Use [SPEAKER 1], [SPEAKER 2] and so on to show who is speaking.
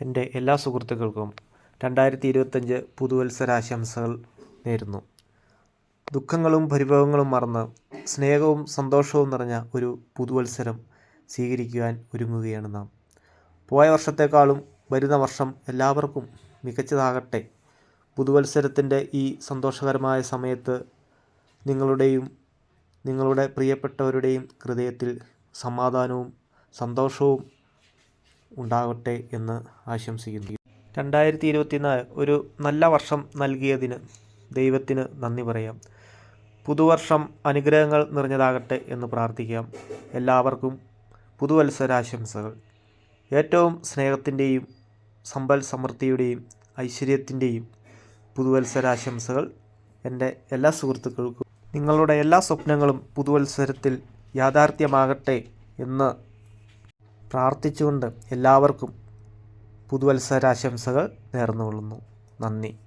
[SPEAKER 1] എന്റെ എല്ലാ സുഹൃത്തുക്കൾക്കും രണ്ടായിരത്തി ഇരുപത്തഞ്ച് പുതുവത്സരാശംസകൾ നേരുന്നു. ദുഃഖങ്ങളും പരിഭവങ്ങളും മറന്ന് സ്നേഹവും സന്തോഷവും നിറഞ്ഞ ഒരു പുതുവത്സരം സ്വീകരിക്കുവാൻ ഒരുങ്ങുകയാണ് നാം. പോയ വർഷത്തേക്കാളും വരുന്ന വർഷം എല്ലാവർക്കും മികച്ചതാകട്ടെ. പുതുവത്സരത്തിന്റെ ഈ സന്തോഷകരമായ സമയത്ത് നിങ്ങളുടെയും നിങ്ങളുടെ പ്രിയപ്പെട്ടവരുടെയും ഹൃദയത്തിൽ സമാധാനവും സന്തോഷവും ഉണ്ടാകട്ടെ എന്ന് ആശംസിക്കുന്നു. രണ്ടായിരത്തി ഇരുപത്തിനാല് ഒരു നല്ല വർഷം നൽകിയതിന് ദൈവത്തിന് നന്ദി പറയാം. പുതുവർഷം അനുഗ്രഹങ്ങൾ നിറഞ്ഞതാകട്ടെ എന്ന് പ്രാർത്ഥിക്കാം. എല്ലാവർക്കും പുതുവത്സരാശംസകൾ. ഏറ്റവും സ്നേഹത്തിന്റെയും സമ്പൽ സമൃദ്ധിയുടെയും ഐശ്വര്യത്തിന്റെയും പുതുവത്സരാശംസകൾ എന്റെ എല്ലാ സുഹൃത്തുക്കൾക്കും. നിങ്ങളുടെ എല്ലാ സ്വപ്നങ്ങളും പുതുവത്സരത്തിൽ യാഥാർത്ഥ്യമാകട്ടെ എന്ന് പ്രാർത്ഥിച്ചുകൊണ്ട് എല്ലാവർക്കും പുതുവത്സരാശംസകൾ നേർന്നുകൊള്ളുന്നു. നന്ദി.